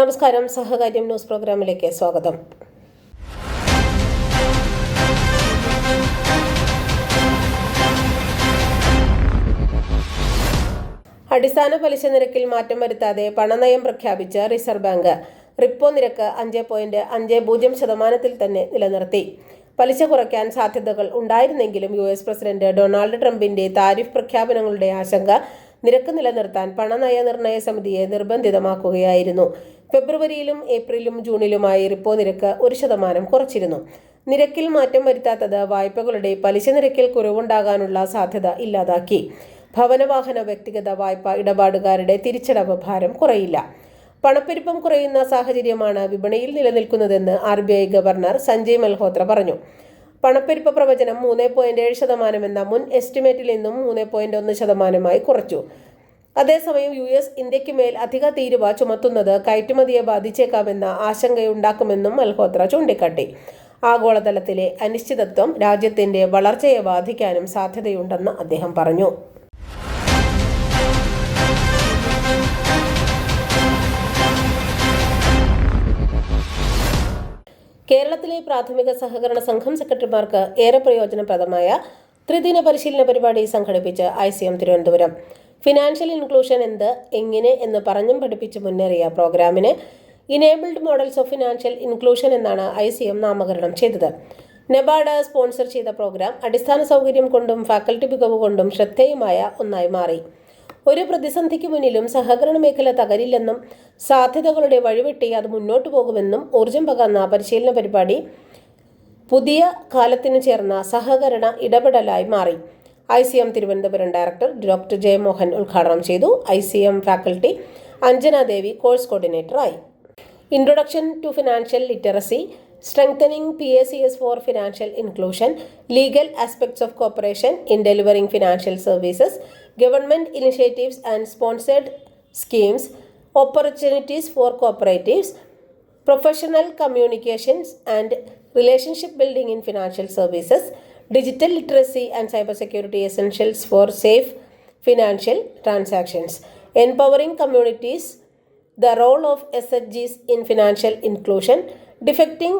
നമസ്കാരം. സഹകാര്യം ന്യൂസ് പ്രോഗ്രാമിലേക്ക് സ്വാഗതം. അടിസ്ഥാന പലിശ നിരക്കിൽ മാറ്റം വരുത്താതെ പണനയം പ്രഖ്യാപിച്ച റിസർവ് ബാങ്ക്. റിപ്പോ നിരക്ക് അഞ്ച് പോയിന്റ് അഞ്ച് പൂജ്യം ശതമാനത്തിൽ തന്നെ നിലനിർത്തി. പലിശ കുറയ്ക്കാൻ സാധ്യതകൾ ഉണ്ടായിരുന്നെങ്കിലും യു എസ് പ്രസിഡന്റ് ഡൊണാൾഡ് ട്രംപിന്റെ താരിഫ് പ്രഖ്യാപനങ്ങളുടെ ആശങ്ക നിരക്ക് നിലനിർത്താൻ പണനയ നിർണയ സമിതിയെ നിർബന്ധിതമാക്കുകയായിരുന്നു. ഫെബ്രുവരിയിലും ഏപ്രിലും ജൂണിലുമായി റിപ്പോ നിരക്ക് ഒരു ശതമാനം കുറച്ചിരുന്നു. നിരക്കിൽ മാറ്റം വരുത്താത്തത് വായ്പകളുടെ പലിശ നിരക്കിൽ കുറവുണ്ടാകാനുള്ള സാധ്യത ഇല്ലാതാക്കി. ഭവനവാഹന വ്യക്തിഗത വായ്പ ഇടപാടുകാരുടെ തിരിച്ചടവ് ഭാരം കുറയില്ല. പണപ്പെരുപ്പം കുറയുന്ന സാഹചര്യമാണ് വിപണിയിൽ നിലനിൽക്കുന്നതെന്ന് R B I governor Sanjay Malhotra പറഞ്ഞു. പണപ്പെരുപ്പ പ്രവചനം മൂന്ന് പോയിന്റ് ഏഴ് ശതമാനം എന്ന മുൻ എസ്റ്റിമേറ്റിൽ നിന്നും മൂന്ന് പോയിന്റ് ഒന്ന് ശതമാനമായി കുറച്ചു. അതേസമയം യു എസ് ഇന്ത്യയ്ക്ക് മേൽ അധിക തീരുവ ചുമത്തുന്നത് കയറ്റുമതിയെ ബാധിച്ചേക്കാമെന്ന ആശങ്കയുണ്ടാക്കുമെന്നും മൽഹോത്ര ചൂണ്ടിക്കാട്ടി. ആഗോളതലത്തിലെ അനിശ്ചിതത്വം രാജ്യത്തിന്റെ വളർച്ചയെ ബാധിക്കാനും സാധ്യതയുണ്ടെന്ന് അദ്ദേഹം പറഞ്ഞു. പ്രാഥമിക സഹകരണ സംഘം സെക്രട്ടറിമാർക്ക് ഏറെ പ്രയോജനപ്രദമായ ത്രിദിന പരിശീലന പരിപാടി സംഘടിപ്പിച്ച് I C M Thiruvananthapuram. Financial inclusion എന്ത് എങ്ങനെ എന്ന് പറഞ്ഞും പഠിപ്പിച്ച് മുന്നേറിയ പ്രോഗ്രാമിന് enabled models of financial inclusion എന്നാണ് ഐ സി എം നാമകരണം ചെയ്തത്. നെബാഡ് സ്പോൺസർ ചെയ്ത പ്രോഗ്രാം അടിസ്ഥാന സൗകര്യം കൊണ്ടും ഫാക്കൽറ്റി മികവ് കൊണ്ടും ശ്രദ്ധേയമായ ഒന്നായി മാറി. ഒരു പ്രതിസന്ധിക്ക് മുന്നിലും സഹകരണ മേഖല തകരില്ലെന്നും സാധ്യതകളുടെ വഴിവെട്ടി അത് മുന്നോട്ടു പോകുമെന്നും ഊർജം പകർന്ന പരിശീലന പരിപാടി പുതിയ കാലത്തിന് ചേർന്ന സഹകരണ ഇടപെടലായി മാറി. I C M Thiruvananthapuram director doctor Jayamohan ഉദ്ഘാടനം ചെയ്തു. I C M faculty Anjana Devi course കോർഡിനേറ്ററായി. Introduction to financial literacy strengthening PACS for financial inclusion, legal aspects of cooperation in delivering financial services, government initiatives and sponsored schemes, opportunities for cooperatives, professional communications and relationship building in financial services, digital literacy and cybersecurity essentials for safe financial transactions, empowering communities, the role of SHGs in financial inclusion, defecting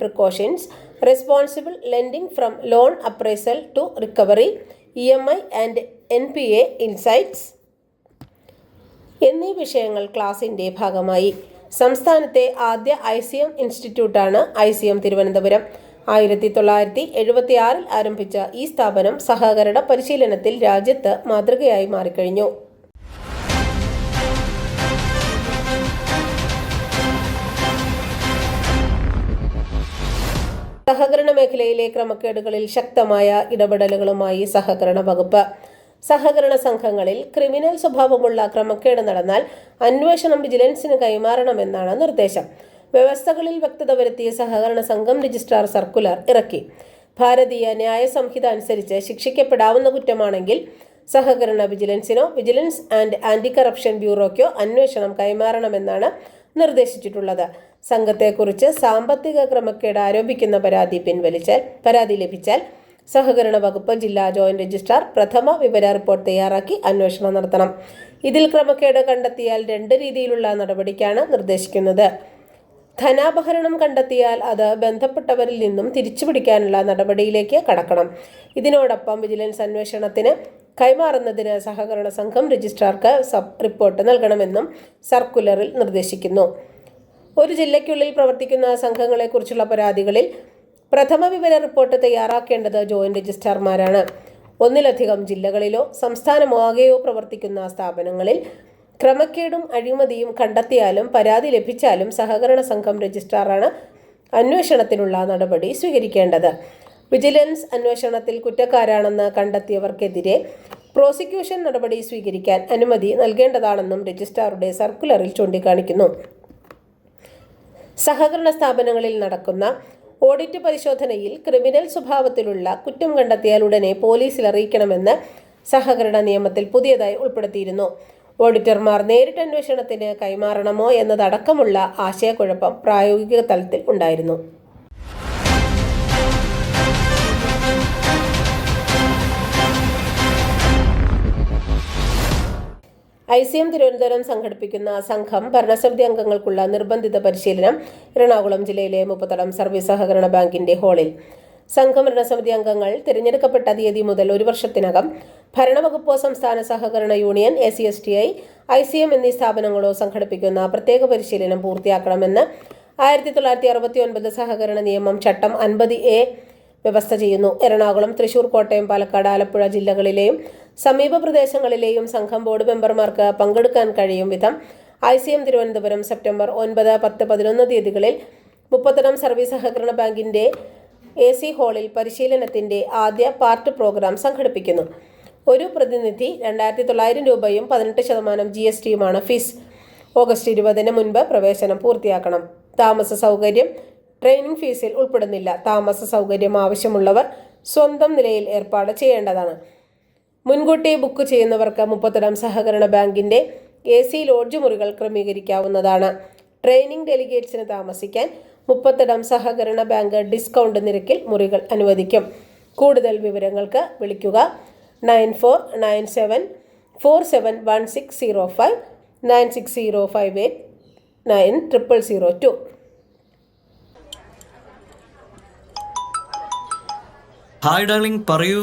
precautions responsible lending from loan appraisal to recovery E M I and N P A insights എന്നീ വിഷയങ്ങൾ ക്ലാസിന്റെ ഭാഗമായി. സംസ്ഥാനത്തെ ആദ്യ I C M ഇൻസ്റ്റിറ്റ്യൂട്ടാണ് I C M Thiruvananthapuram. ആയിരത്തി തൊള്ളായിരത്തി എഴുപത്തി ആറിൽ ആരംഭിച്ച ഈ സ്ഥാപനം സഹകരണ പരിശീലനത്തിൽ രാജ്യത്ത് മാതൃകയായി മാറിക്കഴിഞ്ഞു. സഹകരണ മേഖലയിലെ ക്രമക്കേടുകളിൽ ശക്തമായ ഇടപെടലുകളുമായി സഹകരണ വകുപ്പ്. സഹകരണ സംഘങ്ങളിൽ ക്രിമിനൽ സ്വഭാവമുള്ള ക്രമക്കേട് നടന്നാൽ അന്വേഷണം വിജിലൻസിന് കൈമാറണമെന്നാണ് നിർദ്ദേശം. വ്യവസ്ഥകളിൽ വ്യക്തത വരുത്തിയ സഹകരണ സംഘം രജിസ്ട്രാർ സർക്കുലർ ഇറക്കി. ഭാരതീയ ന്യായ സംഹിത അനുസരിച്ച് ശിക്ഷിക്കപ്പെടാവുന്ന കുറ്റമാണെങ്കിൽ സഹകരണ വിജിലൻസിനോ വിജിലൻസ് ആൻഡ് ആന്റി കറപ്ഷൻ ബ്യൂറോയ്ക്കോ അന്വേഷണം കൈമാറണമെന്നാണ് നിർദ്ദേശിച്ചിട്ടുള്ളത്. സംഘത്തെക്കുറിച്ച് സാമ്പത്തിക ക്രമക്കേട് ആരോപിക്കുന്ന പരാതി പിൻവലിച്ചാൽ പരാതി ലഭിച്ചാൽ സഹകരണ വകുപ്പ് ജില്ലാ ജോയിന്റ് രജിസ്ട്രാർ പ്രഥമ വിവര റിപ്പോർട്ട് തയ്യാറാക്കി അന്വേഷണം നടത്തണം. ഇതിൽ ക്രമക്കേട് കണ്ടെത്തിയാൽ രണ്ട് രീതിയിലുള്ള നടപടിക്കാണ് നിർദ്ദേശിക്കുന്നത്. ധനാപഹരണം കണ്ടെത്തിയാൽ അത് ബന്ധപ്പെട്ടവരിൽ നിന്നും തിരിച്ചുപിടിക്കാനുള്ള നടപടിയിലേക്ക് കടക്കണം. ഇതിനോടൊപ്പം വിജിലൻസ് അന്വേഷണത്തിന് കൈമാറുന്നതിന് സഹകരണ സംഘം രജിസ്ട്രാർക്ക് സബ് റിപ്പോർട്ട് നൽകണമെന്നും സർക്കുലറിൽ നിർദ്ദേശിക്കുന്നു. ഒരു ജില്ലയ്ക്കുള്ളിൽ പ്രവർത്തിക്കുന്ന സംഘങ്ങളെക്കുറിച്ചുള്ള പരാതികളിൽ പ്രഥമ വിവര റിപ്പോർട്ട് തയ്യാറാക്കേണ്ടത് ജോയിന്റ് രജിസ്ട്രാർമാരാണ്. ഒന്നിലധികം ജില്ലകളിലോ സംസ്ഥാനമോ ആകെയോ പ്രവർത്തിക്കുന്ന സ്ഥാപനങ്ങളിൽ ക്രമക്കേടും അഴിമതിയും കണ്ടെത്തിയാലും പരാതി ലഭിച്ചാലും സഹകരണ സംഘം രജിസ്ട്രാറാണ് അന്വേഷണത്തിനുള്ള നടപടി സ്വീകരിക്കേണ്ടത്. വിജിലൻസ് അന്വേഷണത്തിൽ കുറ്റക്കാരാണെന്ന് കണ്ടെത്തിയവർക്കെതിരെ പ്രോസിക്യൂഷൻ നടപടി സ്വീകരിക്കാൻ അനുമതി നൽകേണ്ടതാണെന്നും രജിസ്ട്രാറുടെ സർക്കുലറിൽ ചൂണ്ടിക്കാണിക്കുന്നു. സഹകരണ സ്ഥാപനങ്ങളിൽ നടക്കുന്ന ഓഡിറ്റ് പരിശോധനയിൽ ക്രിമിനൽ സ്വഭാവത്തിലുള്ള കുറ്റം കണ്ടെത്തിയാൽ ഉടനെ പോലീസിൽ അറിയിക്കണമെന്ന് സഹകരണ നിയമത്തിൽ പുതിയതായി ഉൾപ്പെടുത്തിയിരുന്നു. ഓഡിറ്റർമാർ നേരിട്ട് അന്വേഷണത്തിന് കൈമാറണമോ എന്നതടക്കമുള്ള ആശയക്കുഴപ്പം പ്രായോഗിക തലത്തിൽ ഉണ്ടായിരുന്നു. ഐ സി എം തിരുവനന്തപുരം സംഘടിപ്പിക്കുന്ന സംഘം ഭരണസമിതി അംഗങ്ങൾക്കുള്ള നിർബന്ധിത പരിശീലനം എറണാകുളം ജില്ലയിലെ മുപ്പത്തടം സർവീസ് സഹകരണ ബാങ്കിന്റെ ഹാളിൽ. സംഘം ഭരണസമിതി അംഗങ്ങൾ തിരഞ്ഞെടുക്കപ്പെട്ട തീയതി മുതൽ ഒരു വർഷത്തിനകം ഭരണവകുപ്പ് സംസ്ഥാന സഹകരണ union A C S T I I C M എന്നീ സ്ഥാപനങ്ങളോ സംഘടിപ്പിക്കുന്ന പ്രത്യേക പരിശീലനം പൂർത്തിയാക്കണമെന്ന് ആയിരത്തി തൊള്ളായിരത്തി അറുപത്തി ഒൻപത് സഹകരണ നിയമം ചട്ടം അൻപത് എ വ്യവസ്ഥ ചെയ്യുന്നു. എറണാകുളം തൃശൂർ കോട്ടയം പാലക്കാട് ആലപ്പുഴ ജില്ലകളിലെയും സമീപ പ്രദേശങ്ങളിലെയും സംഘം ബോർഡ് മെമ്പർമാർക്ക് പങ്കെടുക്കാൻ കഴിയും വിധം I C M Thiruvananthapuram September ഒൻപത് പത്ത് പതിനൊന്ന് തീയതികളിൽ മുപ്പത്തടം സർവീസ് സഹകരണ ബാങ്കിന്റെ എ സി ഹാളിൽ പരിശീലനത്തിന്റെ ആദ്യ പാർട്ട് പ്രോഗ്രാം സംഘടിപ്പിക്കുന്നു. ഒരു പ്രതിനിധി രണ്ടായിരത്തി തൊള്ളായിരം രൂപയും പതിനെട്ട് ശതമാനം ജി എസ് ടിയുമാണ് ഫീസ്. ഓഗസ്റ്റ് ഇരുപതിന് മുൻപ് പ്രവേശനം പൂർത്തിയാക്കണം. താമസ സൗകര്യം ട്രെയിനിങ് ഫീസിൽ ഉൾപ്പെടുന്നില്ല. താമസ സൗകര്യം ആവശ്യമുള്ളവർ സ്വന്തം നിലയിൽ ഏർപ്പാട് ചെയ്യേണ്ടതാണ്. മുൻകൂട്ടി ബുക്ക് ചെയ്യുന്നവർക്ക് മുപ്പത്തിടം സഹകരണ ബാങ്കിന്റെ എ സി ലോഡ്ജ് മുറികൾ ക്രമീകരിക്കാവുന്നതാണ്. ട്രെയിനിങ് ഡെലിഗേറ്റ്സിന് താമസിക്കാൻ മുപ്പത്തിടം സഹകരണ ബാങ്ക് ഡിസ്കൗണ്ട് നിരക്കിൽ മുറികൾ അനുവദിക്കും. കൂടുതൽ വിവരങ്ങൾക്ക് വിളിക്കുക nine four nine seven four seven one six zero five nine six zero five eight nine triple zero two. Hi darling പറയൂ?